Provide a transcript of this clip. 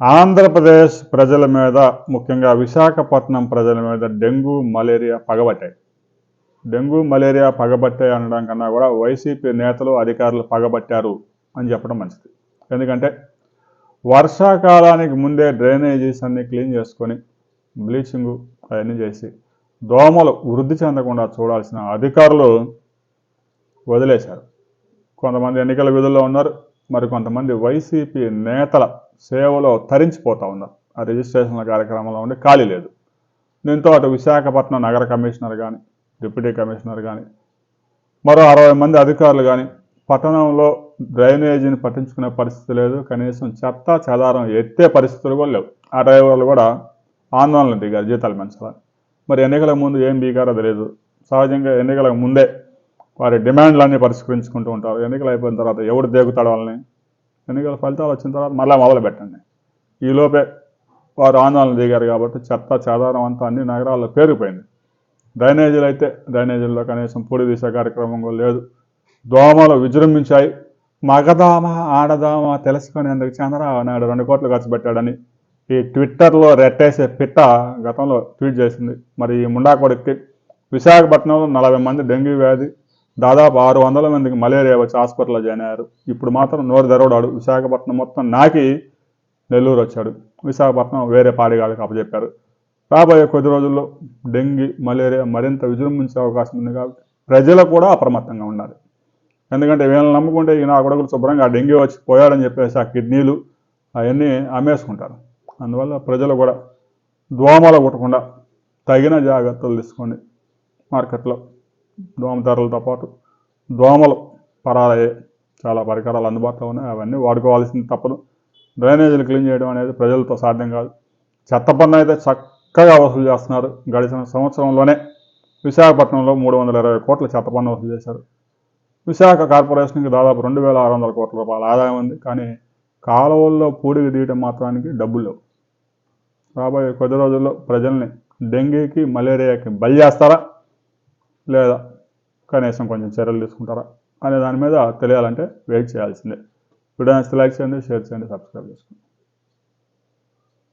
ఆంధ్రప్రదేశ్ ప్రజల మీద ముఖ్యంగా విశాఖపట్నం ప్రజల మీద డెంగ్యూ మలేరియా పగబట్టాయి. డెంగ్యూ మలేరియా పగబట్టాయి అనడం కన్నా కూడా వైసీపీ నేతలు అధికారులు పగబట్టారు అని చెప్పడం మంచిది. ఎందుకంటే వర్షాకాలానికి ముందే డ్రైనేజీస్ అన్నీ క్లీన్ చేసుకొని బ్లీచింగు అవన్నీ చేసి దోమలు వృద్ధి చెందకుండా చూడాల్సిన అధికారులు వదిలేశారు. కొంతమంది ఎన్నికల విధుల్లో ఉన్నారు మరి కొంతమంది వైసీపీ నేతల సేవలో తరించిపోతూ ఉన్నారు. ఆ రిజిస్ట్రేషన్ల కార్యక్రమంలో ఉండి ఖాళీ లేదు. దీంతో అటు విశాఖపట్నం నగర కమిషనర్ కానీ డిప్యూటీ కమిషనర్ కానీ మరో అరవై మంది అధికారులు కానీ పట్టణంలో డ్రైనేజీని పట్టించుకునే పరిస్థితి లేదు. కనీసం చెత్త చెదారం ఎత్తే పరిస్థితులు కూడా లేవు. ఆ డ్రైవర్లు కూడా ఆందోళన దిగారు జీతాలు పెంచాలని. మరి ఎన్నికల ముందు ఏం బీగారో తెలియదు సహజంగా ఎన్నికలకు ముందే వారి డిమాండ్లన్నీ పరిష్కరించుకుంటూ ఉంటారు. ఎన్నికలు అయిపోయిన తర్వాత ఎవడు దేగుతాడు వాళ్ళని? ఎన్నికల ఫలితాలు వచ్చిన తర్వాత మళ్ళీ మొదలు పెట్టండి. ఈలోపే వారు ఆందోళన దిగారు కాబట్టి చెత్త చెదారం అంతా అన్ని నగరాల్లో పేరుకుపోయింది. డ్రైనేజీలు అయితే డ్రైనేజీల్లో కనీసం పొడి తీసే కార్యక్రమం లేదు. దోమలు విజృంభించాయి. మగదామ ఆడదామ తెలుసుకునేందుకు చంద్రబాబు నాయుడు రెండు కోట్లు ఖర్చు పెట్టాడని ఈ ట్విట్టర్లో రెట్టేసే పిట్ట గతంలో ట్వీట్ చేసింది. మరి ఈ ముండాకొడికి విశాఖపట్నంలో నలభై మంది డెంగ్యూ వ్యాధి దాదాపు ఆరు వందల మందికి మలేరియా వచ్చి హాస్పిటల్లో జాయిన్ అయ్యారు ఇప్పుడు మాత్రం నోరు తెరవడాడు. విశాఖపట్నం మొత్తం నాకి నెల్లూరు వచ్చాడు. విశాఖపట్నం వేరే పాడిగాళ్ళకి అప్పచెప్పారు రాబోయే కొద్ది రోజుల్లో డెంగీ మలేరియా మరింత విజృంభించే అవకాశం ఉంది కాబట్టి ప్రజలు కూడా అప్రమత్తంగా ఉండాలి. ఎందుకంటే వీళ్ళని నమ్ముకుంటే ఈయన నా కొడుకులు శుభ్రంగా ఆ డెంగ్యూ వచ్చి పోయాడని చెప్పేసి ఆ కిడ్నీలు అవన్నీ అమ్మేసుకుంటారు. అందువల్ల ప్రజలు కూడా దోమలు కుట్టకుండా తగిన జాగ్రత్తలు తీసుకోండి మార్కెట్లో. దోమ ధరలతో పాటు దోమలు పరాలయ్యే చాలా పరికరాలు అందుబాటులో ఉన్నాయి. అవన్నీ వాడుకోవాల్సింది తప్పదు. డ్రైనేజీలు క్లీన్ చేయడం అనేది ప్రజలతో సాధ్యం కాదు. చెత్త పన్ను అయితే చక్కగా వసూలు చేస్తున్నారు. గడిచిన సంవత్సరంలోనే విశాఖపట్నంలో మూడు వందల ఇరవై కోట్ల చెత్త పన్ను వసూలు చేశారు. విశాఖ కార్పొరేషన్కి దాదాపు రెండు వేల ఆరు వందల కోట్ల రూపాయల ఆదాయం ఉంది. కానీ కాలువల్లో పూడికి తీయటం మాత్రానికి డబ్బులు లేవు. రాబోయే కొద్ది రోజుల్లో ప్రజల్ని డెంగీకి మలేరియాకి బలి చేస్తారా? లేదా కనీసం కొంచెం చర్యలు తీసుకుంటారా అనే దాని మీద తెలియాలంటే వెయిట్ చేయాల్సిందే. వీడియో నచ్చితే లైక్ చేయండి షేర్ చేయండి సబ్స్క్రైబ్ చేసుకోండి.